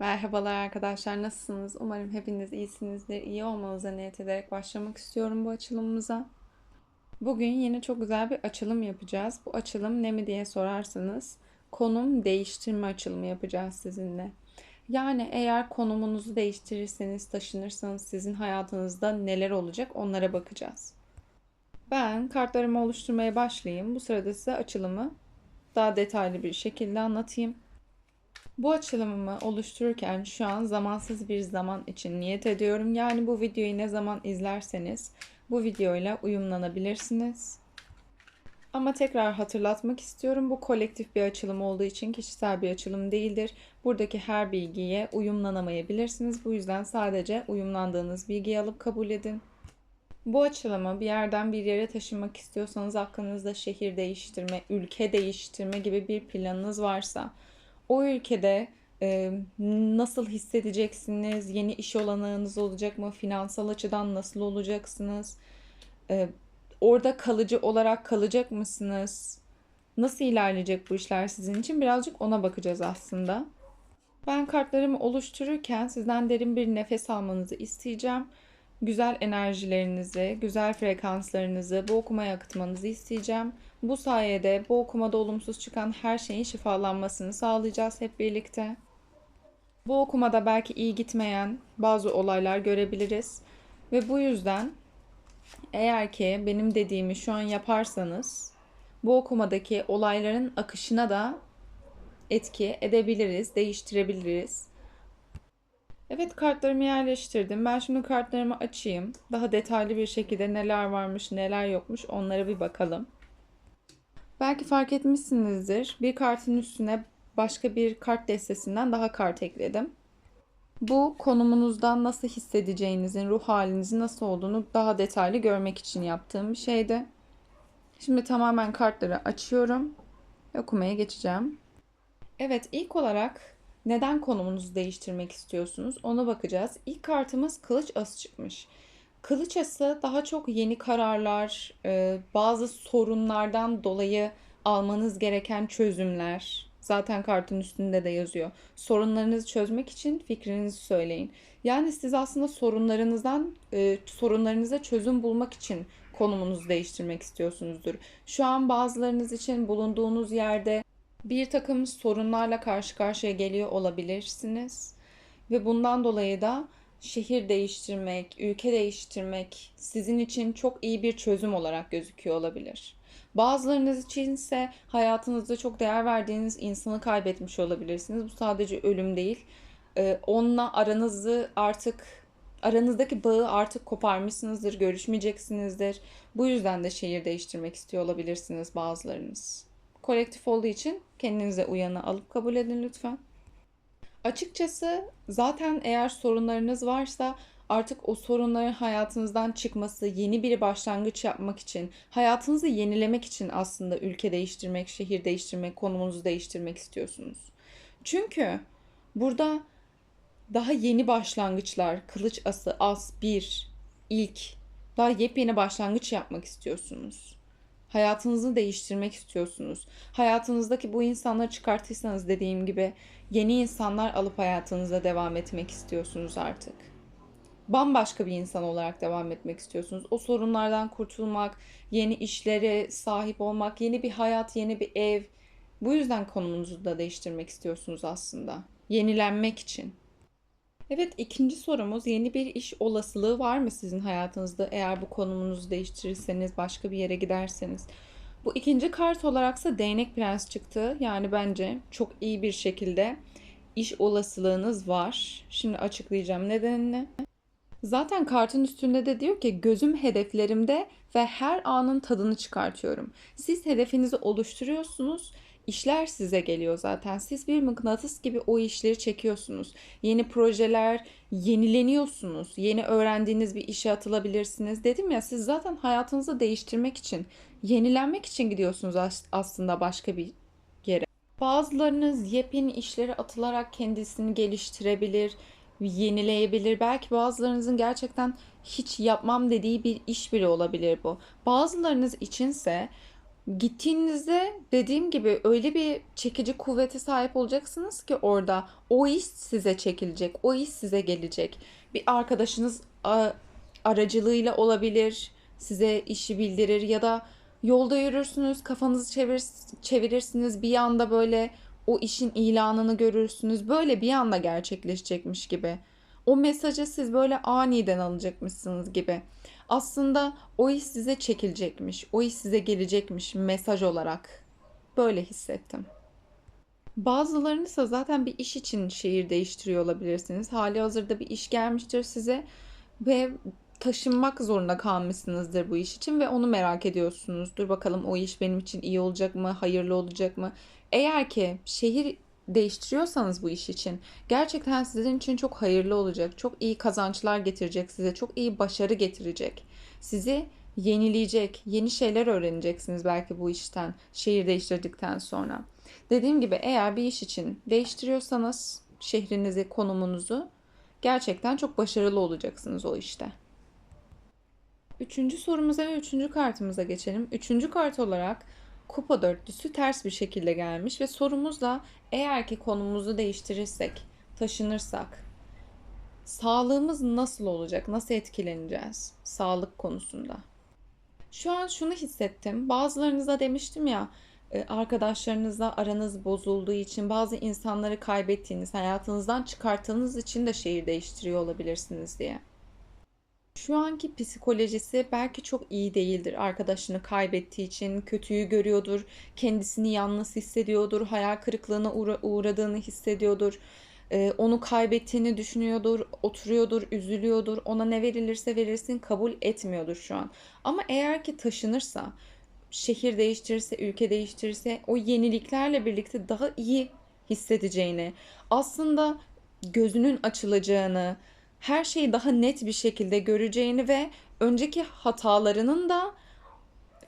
Merhabalar arkadaşlar, nasılsınız? Umarım hepiniz iyisinizdir. İyi olmanıza niyet ederek başlamak istiyorum bu açılımımıza. Bugün yine çok güzel bir açılım yapacağız. Bu açılım ne mi diye sorarsanız konum değiştirme açılımı yapacağız sizinle. Yani eğer konumunuzu değiştirirseniz, taşınırsanız sizin hayatınızda neler olacak onlara bakacağız. Ben kartlarımı oluşturmaya başlayayım. Bu sırada size açılımı daha detaylı bir şekilde anlatayım. Bu açılımımı oluştururken şu an zamansız bir zaman için niyet ediyorum. Yani bu videoyu ne zaman izlerseniz bu videoyla uyumlanabilirsiniz. Ama tekrar hatırlatmak istiyorum. Bu kolektif bir açılım olduğu için kişisel bir açılım değildir. Buradaki her bilgiye uyumlanamayabilirsiniz. Bu yüzden sadece uyumlandığınız bilgiyi alıp kabul edin. Bu açılımı bir yerden bir yere taşınmak istiyorsanız aklınızda şehir değiştirme, ülke değiştirme gibi bir planınız varsa o ülkede e, nasıl hissedeceksiniz? Yeni iş olanağınız olacak mı? Finansal açıdan nasıl olacaksınız? E, orada kalıcı olarak kalacak mısınız? Nasıl ilerleyecek bu işler sizin için? Birazcık ona bakacağız aslında. Ben kartlarımı oluştururken sizden derin bir nefes almanızı isteyeceğim. Güzel enerjilerinizi, güzel frekanslarınızı bu okumaya akıtmanızı isteyeceğim. Bu sayede bu okumada olumsuz çıkan her şeyin şifalanmasını sağlayacağız hep birlikte. Bu okumada belki iyi gitmeyen bazı olaylar görebiliriz. Ve bu yüzden eğer ki benim dediğimi şu an yaparsanız bu okumadaki olayların akışına da etki edebiliriz, değiştirebiliriz. Evet kartlarımı yerleştirdim. Ben şimdi kartlarımı açayım. Daha detaylı bir şekilde neler varmış, neler yokmuş onlara bir bakalım. Belki fark etmişsinizdir. Bir kartın üstüne başka bir kart destesinden daha kart ekledim. Bu konumunuzdan nasıl hissedeceğinizin, ruh halinizin nasıl olduğunu daha detaylı görmek için yaptığım bir şeydi. Şimdi tamamen kartları açıyorum ve okumaya geçeceğim. Evet ilk olarak neden konumunuzu değiştirmek istiyorsunuz ona bakacağız. İlk kartımız kılıç ası çıkmış. Kılıç ası daha çok yeni kararlar, e, bazı sorunlardan dolayı almanız gereken çözümler. Zaten kartın üstünde de yazıyor. Sorunlarınızı çözmek için fikrinizi söyleyin. Yani siz aslında sorunlarınızdan, e, sorunlarınıza çözüm bulmak için konumunuzu değiştirmek istiyorsunuzdur. Şu an bazılarınız için bulunduğunuz yerde bir takım sorunlarla karşı karşıya geliyor olabilirsiniz. Ve bundan dolayı da şehir değiştirmek, ülke değiştirmek sizin için çok iyi bir çözüm olarak gözüküyor olabilir. Bazılarınız için ise hayatınızda çok değer verdiğiniz insanı kaybetmiş olabilirsiniz. Bu sadece ölüm değil. Ee, onunla aranızı artık aranızdaki bağı artık koparmışsınızdır, görüşmeyeceksinizdir. Bu yüzden de şehir değiştirmek istiyor olabilirsiniz bazılarınız. Kolektif olduğu için kendinize uyanı alıp kabul edin lütfen. Açıkçası zaten eğer sorunlarınız varsa artık o sorunların hayatınızdan çıkması, yeni bir başlangıç yapmak için, hayatınızı yenilemek için aslında ülke değiştirmek, şehir değiştirmek, konumunuzu değiştirmek istiyorsunuz. Çünkü burada daha yeni başlangıçlar, kılıç ası, as, bir, ilk, daha yepyeni başlangıç yapmak istiyorsunuz. Hayatınızı değiştirmek istiyorsunuz. Hayatınızdaki bu insanları çıkartırsanız dediğim gibi yeni insanlar alıp hayatınıza devam etmek istiyorsunuz artık. Bambaşka bir insan olarak devam etmek istiyorsunuz. O sorunlardan kurtulmak, yeni işlere sahip olmak, yeni bir hayat, yeni bir ev. Bu yüzden konumunuzu da değiştirmek istiyorsunuz aslında. Yenilenmek için. Evet ikinci sorumuz yeni bir iş olasılığı var mı sizin hayatınızda eğer bu konumunuzu değiştirirseniz başka bir yere giderseniz. Bu ikinci kart olaraksa değnek prens çıktı. Yani bence çok iyi bir şekilde iş olasılığınız var. Şimdi açıklayacağım nedenini. Zaten kartın üstünde de diyor ki gözüm hedeflerimde ve her anın tadını çıkartıyorum. Siz hedefinizi oluşturuyorsunuz işler size geliyor zaten. Siz bir mıknatıs gibi o işleri çekiyorsunuz. Yeni projeler, yenileniyorsunuz. Yeni öğrendiğiniz bir işe atılabilirsiniz. Dedim ya siz zaten hayatınızı değiştirmek için, yenilenmek için gidiyorsunuz aslında başka bir yere. Bazılarınız yepyeni işlere atılarak kendisini geliştirebilir, yenileyebilir. Belki bazılarınızın gerçekten hiç yapmam dediği bir iş bile olabilir bu. Bazılarınız içinse Gittiğinizde dediğim gibi öyle bir çekici kuvvete sahip olacaksınız ki orada o iş size çekilecek, o iş size gelecek. Bir arkadaşınız aracılığıyla olabilir, size işi bildirir ya da yolda yürürsünüz, kafanızı çevir, çevirirsiniz bir anda böyle o işin ilanını görürsünüz. Böyle bir anda gerçekleşecekmiş gibi. O mesajı siz böyle aniden alacakmışsınız gibi. Aslında o iş size çekilecekmiş, o iş size gelecekmiş mesaj olarak. Böyle hissettim. Bazılarını ise zaten bir iş için şehir değiştiriyor olabilirsiniz. Hali hazırda bir iş gelmiştir size ve taşınmak zorunda kalmışsınızdır bu iş için ve onu merak ediyorsunuzdur. Bakalım o iş benim için iyi olacak mı, hayırlı olacak mı? Eğer ki şehir değiştiriyorsanız bu iş için gerçekten sizin için çok hayırlı olacak. Çok iyi kazançlar getirecek size. Çok iyi başarı getirecek. Sizi yenileyecek. Yeni şeyler öğreneceksiniz belki bu işten şehir değiştirdikten sonra. Dediğim gibi eğer bir iş için değiştiriyorsanız şehrinizi, konumunuzu gerçekten çok başarılı olacaksınız o işte. Üçüncü sorumuza ve üçüncü kartımıza geçelim. Üçüncü kart olarak kupa dörtlüsü ters bir şekilde gelmiş ve sorumuz da eğer ki konumuzu değiştirirsek, taşınırsak sağlığımız nasıl olacak? Nasıl etkileneceğiz sağlık konusunda? Şu an şunu hissettim. Bazılarınıza demiştim ya e, arkadaşlarınızla aranız bozulduğu için bazı insanları kaybettiğiniz, hayatınızdan çıkarttığınız için de şehir değiştiriyor olabilirsiniz diye. Şu anki psikolojisi belki çok iyi değildir. Arkadaşını kaybettiği için kötüyü görüyordur, kendisini yalnız hissediyordur, hayal kırıklığına uğra- uğradığını hissediyordur. Ee, onu kaybettiğini düşünüyordur, oturuyordur, üzülüyordur. Ona ne verilirse verilsin kabul etmiyordur şu an. Ama eğer ki taşınırsa, şehir değiştirirse, ülke değiştirirse o yeniliklerle birlikte daha iyi hissedeceğini, aslında gözünün açılacağını, her şeyi daha net bir şekilde göreceğini ve önceki hatalarının da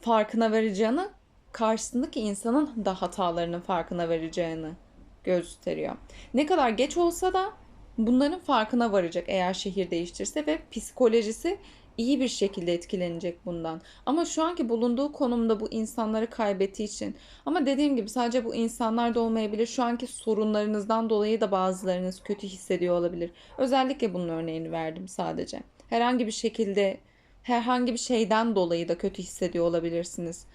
farkına varacağını, karşısındaki insanın da hatalarının farkına varacağını gösteriyor. Ne kadar geç olsa da bunların farkına varacak eğer şehir değiştirse ve psikolojisi iyi bir şekilde etkilenecek bundan. Ama şu anki bulunduğu konumda bu insanları kaybettiği için ama dediğim gibi sadece bu insanlar da olmayabilir. Şu anki sorunlarınızdan dolayı da bazılarınız kötü hissediyor olabilir. Özellikle bunun örneğini verdim sadece. Herhangi bir şekilde herhangi bir şeyden dolayı da kötü hissediyor olabilirsiniz.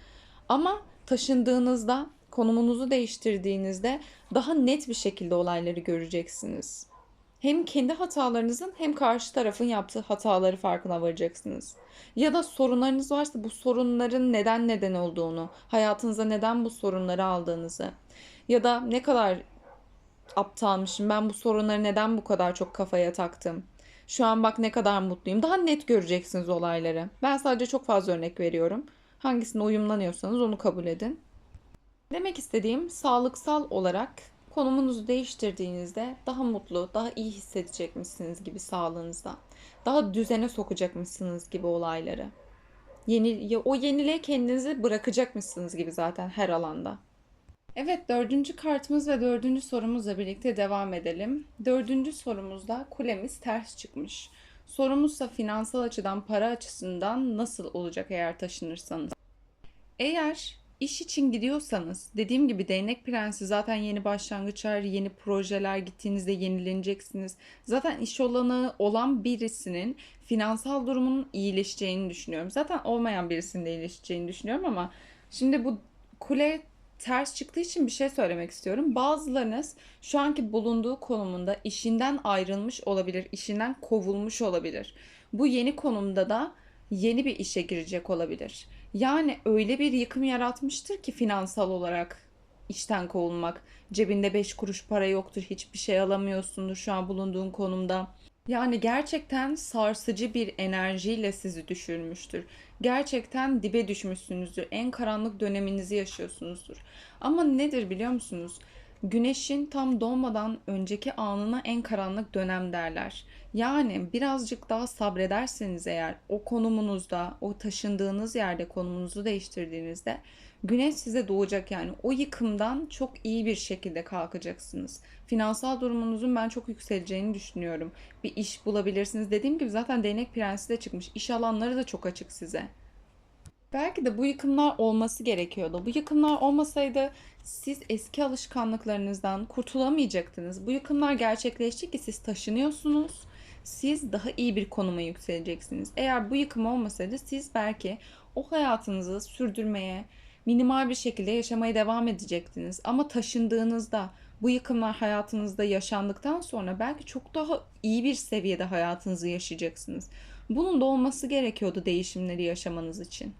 Ama taşındığınızda, konumunuzu değiştirdiğinizde daha net bir şekilde olayları göreceksiniz. Hem kendi hatalarınızın hem karşı tarafın yaptığı hataları farkına varacaksınız. Ya da sorunlarınız varsa bu sorunların neden neden olduğunu, hayatınıza neden bu sorunları aldığınızı ya da ne kadar aptalmışım ben bu sorunları neden bu kadar çok kafaya taktım. Şu an bak ne kadar mutluyum. Daha net göreceksiniz olayları. Ben sadece çok fazla örnek veriyorum. Hangisine uyumlanıyorsanız onu kabul edin. Demek istediğim sağlıksal olarak konumunuzu değiştirdiğinizde daha mutlu, daha iyi hissedecekmişsiniz gibi sağlığınızda. Daha düzene sokacakmışsınız gibi olayları. Yeni, o yeniliğe kendinizi bırakacakmışsınız gibi zaten her alanda. Evet, dördüncü kartımız ve dördüncü sorumuzla birlikte devam edelim. Dördüncü sorumuzda kulemiz ters çıkmış. Sorumuzsa finansal açıdan, para açısından nasıl olacak eğer taşınırsanız? Eğer iş için gidiyorsanız, dediğim gibi değnek prensi zaten yeni başlangıçlar, yeni projeler gittiğinizde yenileneceksiniz. Zaten iş olanı olan birisinin finansal durumunun iyileşeceğini düşünüyorum. Zaten olmayan birisinin de iyileşeceğini düşünüyorum ama şimdi bu kule ters çıktığı için bir şey söylemek istiyorum. Bazılarınız şu anki bulunduğu konumunda işinden ayrılmış olabilir, işinden kovulmuş olabilir. Bu yeni konumda da yeni bir işe girecek olabilir. Yani öyle bir yıkım yaratmıştır ki finansal olarak işten kovulmak. Cebinde 5 kuruş para yoktur, hiçbir şey alamıyorsundur şu an bulunduğun konumda. Yani gerçekten sarsıcı bir enerjiyle sizi düşürmüştür. Gerçekten dibe düşmüşsünüzdür. En karanlık döneminizi yaşıyorsunuzdur. Ama nedir biliyor musunuz? Güneşin tam doğmadan önceki anına en karanlık dönem derler. Yani birazcık daha sabrederseniz eğer o konumunuzda, o taşındığınız yerde konumunuzu değiştirdiğinizde güneş size doğacak yani o yıkımdan çok iyi bir şekilde kalkacaksınız. Finansal durumunuzun ben çok yükseleceğini düşünüyorum. Bir iş bulabilirsiniz. Dediğim gibi zaten değnek prensi de çıkmış. İş alanları da çok açık size. Belki de bu yıkımlar olması gerekiyordu. Bu yıkımlar olmasaydı siz eski alışkanlıklarınızdan kurtulamayacaktınız. Bu yıkımlar gerçekleşti ki siz taşınıyorsunuz. Siz daha iyi bir konuma yükseleceksiniz. Eğer bu yıkım olmasaydı siz belki o hayatınızı sürdürmeye, minimal bir şekilde yaşamaya devam edecektiniz. Ama taşındığınızda bu yıkımlar hayatınızda yaşandıktan sonra belki çok daha iyi bir seviyede hayatınızı yaşayacaksınız. Bunun da olması gerekiyordu değişimleri yaşamanız için.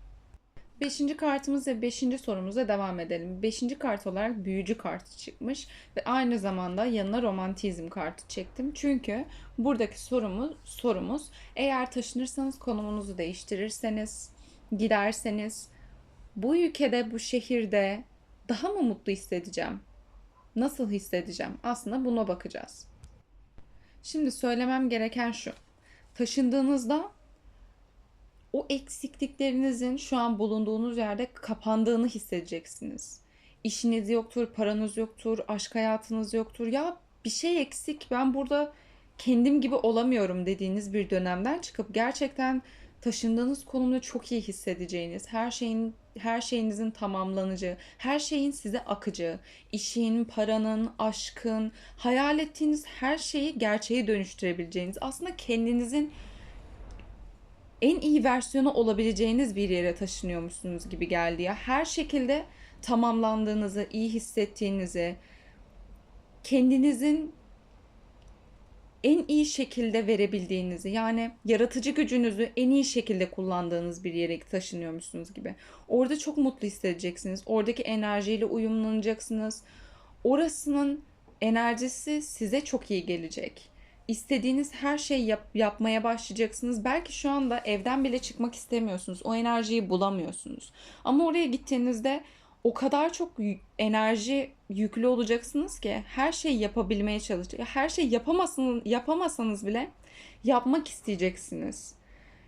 Beşinci kartımız ve beşinci sorumuza devam edelim. Beşinci kart olarak büyücü kartı çıkmış ve aynı zamanda yanına romantizm kartı çektim. Çünkü buradaki sorumuz, sorumuz eğer taşınırsanız konumunuzu değiştirirseniz, giderseniz bu ülkede, bu şehirde daha mı mutlu hissedeceğim? Nasıl hissedeceğim? Aslında buna bakacağız. Şimdi söylemem gereken şu. Taşındığınızda o eksikliklerinizin şu an bulunduğunuz yerde kapandığını hissedeceksiniz. İşiniz yoktur, paranız yoktur, aşk hayatınız yoktur. Ya bir şey eksik. Ben burada kendim gibi olamıyorum dediğiniz bir dönemden çıkıp gerçekten taşındığınız konumda çok iyi hissedeceğiniz, her şeyin her şeyinizin tamamlanacağı, her şeyin size akacağı, işin, paranın, aşkın, hayal ettiğiniz her şeyi gerçeğe dönüştürebileceğiniz, aslında kendinizin en iyi versiyonu olabileceğiniz bir yere taşınıyormuşsunuz gibi geldi ya. Her şekilde tamamlandığınızı, iyi hissettiğinizi, kendinizin en iyi şekilde verebildiğinizi yani yaratıcı gücünüzü en iyi şekilde kullandığınız bir yere taşınıyormuşsunuz gibi. Orada çok mutlu hissedeceksiniz. Oradaki enerjiyle uyumlanacaksınız. Orasının enerjisi size çok iyi gelecek. İstediğiniz her şeyi yap, yapmaya başlayacaksınız. Belki şu anda evden bile çıkmak istemiyorsunuz. O enerjiyi bulamıyorsunuz. Ama oraya gittiğinizde o kadar çok enerji yüklü olacaksınız ki her şeyi yapabilmeye çalışacak. Her şey yapamazsınız, yapamasanız bile yapmak isteyeceksiniz.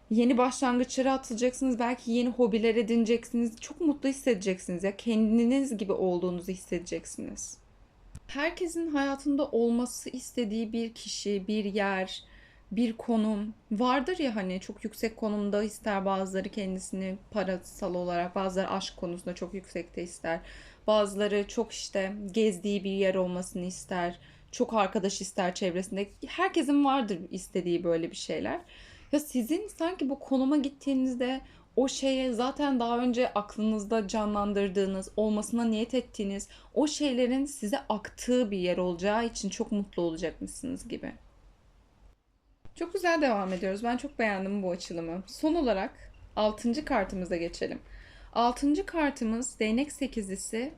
Yeni başlangıçlara atılacaksınız. Belki yeni hobiler edineceksiniz. Çok mutlu hissedeceksiniz ya. Kendiniz gibi olduğunuzu hissedeceksiniz. Herkesin hayatında olması istediği bir kişi, bir yer, bir konum vardır ya hani çok yüksek konumda ister bazıları kendisini parasal olarak bazıları aşk konusunda çok yüksekte ister bazıları çok işte gezdiği bir yer olmasını ister çok arkadaş ister çevresinde. Herkesin vardır istediği böyle bir şeyler. Ya sizin sanki bu konuma gittiğinizde o şeye zaten daha önce aklınızda canlandırdığınız, olmasına niyet ettiğiniz o şeylerin size aktığı bir yer olacağı için çok mutlu olacakmışsınız gibi. Çok güzel devam ediyoruz. Ben çok beğendim bu açılımı. Son olarak 6. kartımıza geçelim. 6. kartımız değnek sekizlisi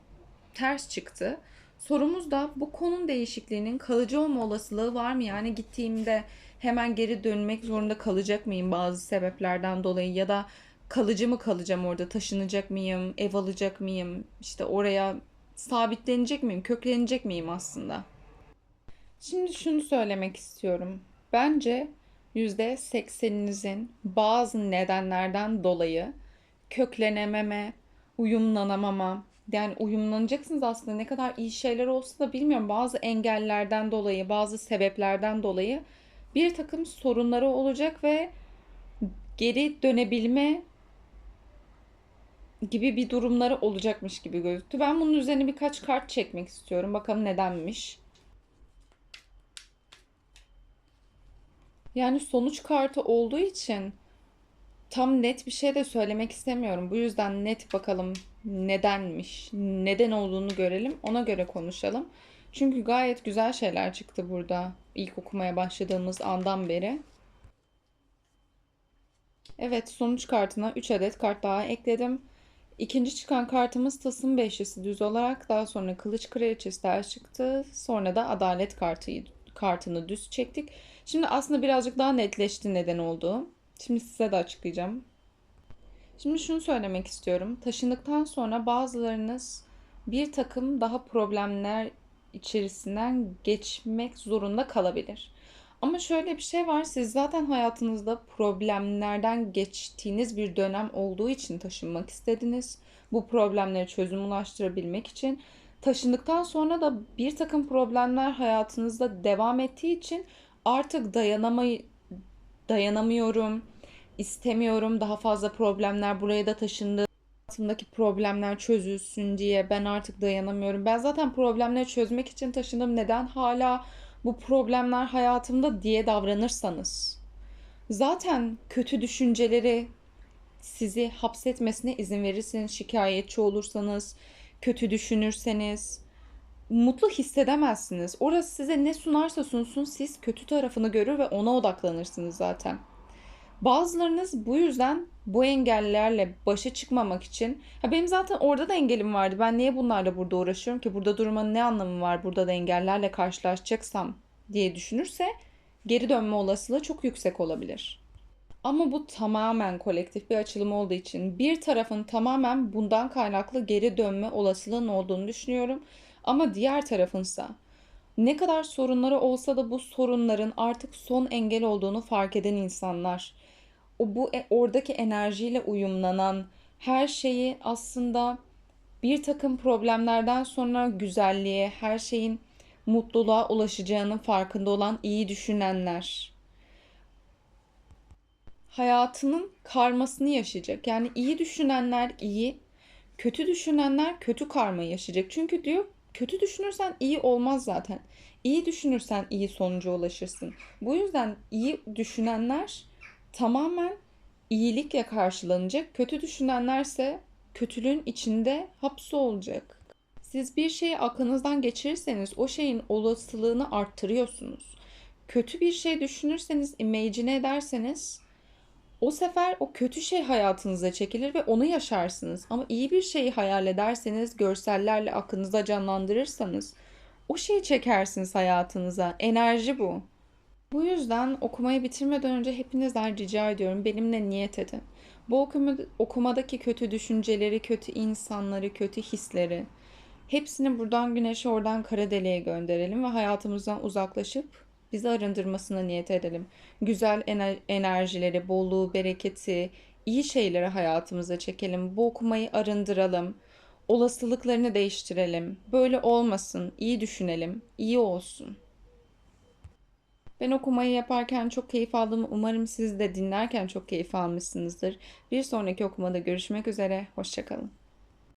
ters çıktı. Sorumuz da bu konum değişikliğinin kalıcı olma olasılığı var mı? Yani gittiğimde hemen geri dönmek zorunda kalacak mıyım bazı sebeplerden dolayı ya da kalıcı mı kalacağım orada? Taşınacak mıyım? Ev alacak mıyım? İşte oraya sabitlenecek miyim? Köklenecek miyim aslında. Şimdi şunu söylemek istiyorum. Bence %80'inizin bazı nedenlerden dolayı köklenememe, uyumlanamama, yani uyumlanacaksınız aslında. Ne kadar iyi şeyler olsa da bilmiyorum. Bazı engellerden dolayı, bazı sebeplerden dolayı bir takım sorunları olacak ve geri dönebilme gibi bir durumları olacakmış gibi gözüktü. Ben bunun üzerine birkaç kart çekmek istiyorum. Bakalım nedenmiş. Yani sonuç kartı olduğu için tam net bir şey de söylemek istemiyorum. Bu yüzden net bakalım nedenmiş, neden olduğunu görelim. Ona göre konuşalım. Çünkü gayet güzel şeyler çıktı burada ilk okumaya başladığımız andan beri. Evet sonuç kartına 3 adet kart daha ekledim. İkinci çıkan kartımız Tasım Beşlisi düz olarak daha sonra Kılıç Kraliçesi ters çıktı. Sonra da Adalet kartı, kartını düz çektik. Şimdi aslında birazcık daha netleşti neden olduğu. Şimdi size de açıklayacağım. Şimdi şunu söylemek istiyorum. Taşındıktan sonra bazılarınız bir takım daha problemler içerisinden geçmek zorunda kalabilir. Ama şöyle bir şey var. Siz zaten hayatınızda problemlerden geçtiğiniz bir dönem olduğu için taşınmak istediniz. Bu problemlere çözüm ulaştırabilmek için. Taşındıktan sonra da bir takım problemler hayatınızda devam ettiği için artık dayanamayı dayanamıyorum. istemiyorum daha fazla problemler buraya da taşındı. Hayatımdaki problemler çözülsün diye ben artık dayanamıyorum. Ben zaten problemleri çözmek için taşındım. Neden hala bu problemler hayatımda diye davranırsanız zaten kötü düşünceleri sizi hapsetmesine izin verirseniz, şikayetçi olursanız, kötü düşünürseniz mutlu hissedemezsiniz. Orası size ne sunarsa sunsun siz kötü tarafını görür ve ona odaklanırsınız zaten. Bazılarınız bu yüzden bu engellerle başa çıkmamak için ha benim zaten orada da engelim vardı. Ben niye bunlarla burada uğraşıyorum ki? Burada durmanın ne anlamı var? Burada da engellerle karşılaşacaksam diye düşünürse geri dönme olasılığı çok yüksek olabilir. Ama bu tamamen kolektif bir açılım olduğu için bir tarafın tamamen bundan kaynaklı geri dönme olasılığının olduğunu düşünüyorum. Ama diğer tarafınsa ne kadar sorunları olsa da bu sorunların artık son engel olduğunu fark eden insanlar. O bu e, oradaki enerjiyle uyumlanan her şeyi aslında bir takım problemlerden sonra güzelliğe, her şeyin mutluluğa ulaşacağının farkında olan iyi düşünenler hayatının karmasını yaşayacak. Yani iyi düşünenler iyi, kötü düşünenler kötü karmayı yaşayacak. Çünkü diyor kötü düşünürsen iyi olmaz zaten. İyi düşünürsen iyi sonuca ulaşırsın. Bu yüzden iyi düşünenler tamamen iyilikle karşılanacak. Kötü düşünenlerse kötülüğün içinde hapsi olacak. Siz bir şeyi aklınızdan geçirirseniz o şeyin olasılığını arttırıyorsunuz. Kötü bir şey düşünürseniz, imagine ederseniz o sefer o kötü şey hayatınıza çekilir ve onu yaşarsınız. Ama iyi bir şeyi hayal ederseniz, görsellerle aklınıza canlandırırsanız o şeyi çekersiniz hayatınıza. Enerji bu. Bu yüzden okumayı bitirmeden önce hepinizden rica ediyorum benimle niyet edin. Bu okuma, okumadaki kötü düşünceleri, kötü insanları, kötü hisleri hepsini buradan güneşe oradan kara deliğe gönderelim ve hayatımızdan uzaklaşıp bizi arındırmasına niyet edelim. Güzel enerjileri, bolluğu, bereketi, iyi şeyleri hayatımıza çekelim. Bu okumayı arındıralım. Olasılıklarını değiştirelim. Böyle olmasın. İyi düşünelim. İyi olsun. Ben okumayı yaparken çok keyif aldım. Umarım siz de dinlerken çok keyif almışsınızdır. Bir sonraki okumada görüşmek üzere. Hoşçakalın.